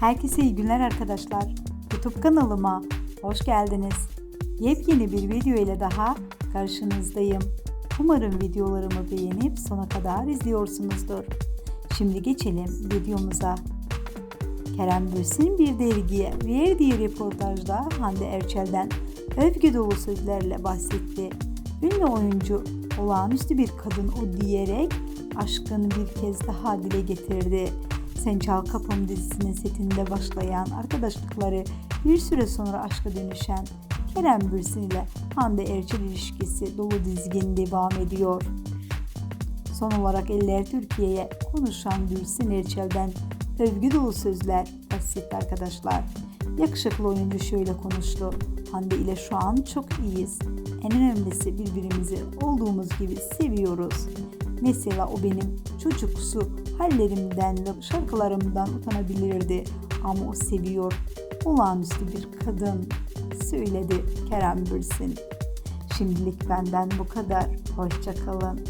Herkese iyi günler arkadaşlar. YouTube kanalıma hoş geldiniz. Yepyeni bir video ile daha karşınızdayım. Umarım videolarımı beğenip sona kadar izliyorsunuzdur. Şimdi geçelim videomuza. Kerem Bürsin bir dergiye verdiği röportajda Hande Erçel'den övgü dolu sözlerle bahsetti. Ünlü oyuncu olağanüstü bir kadın o diyerek aşkını bir kez daha dile getirdi. Sen Çal Kapım dizisinin setinde başlayan arkadaşlıkları bir süre sonra aşka dönüşen Kerem Bürsin ile Hande Erçel ilişkisi dolu dizgin devam ediyor. Son olarak Eller Türkiye'ye konuşan Bürsin Erçel'den övgü dolu sözler bahsetti arkadaşlar. Yakışıklı oyuncu şöyle konuştu. Hande ile şu an çok iyiyiz. En önemlisi birbirimizi olduğumuz gibi seviyoruz. Mesela o benim çocuksu hallerimden ve şarkılarımdan utanabilirdi. Ama o seviyor. Olağanüstü bir kadın söyledi Kerem Bürsin. Şimdilik benden bu kadar. Hoşçakalın.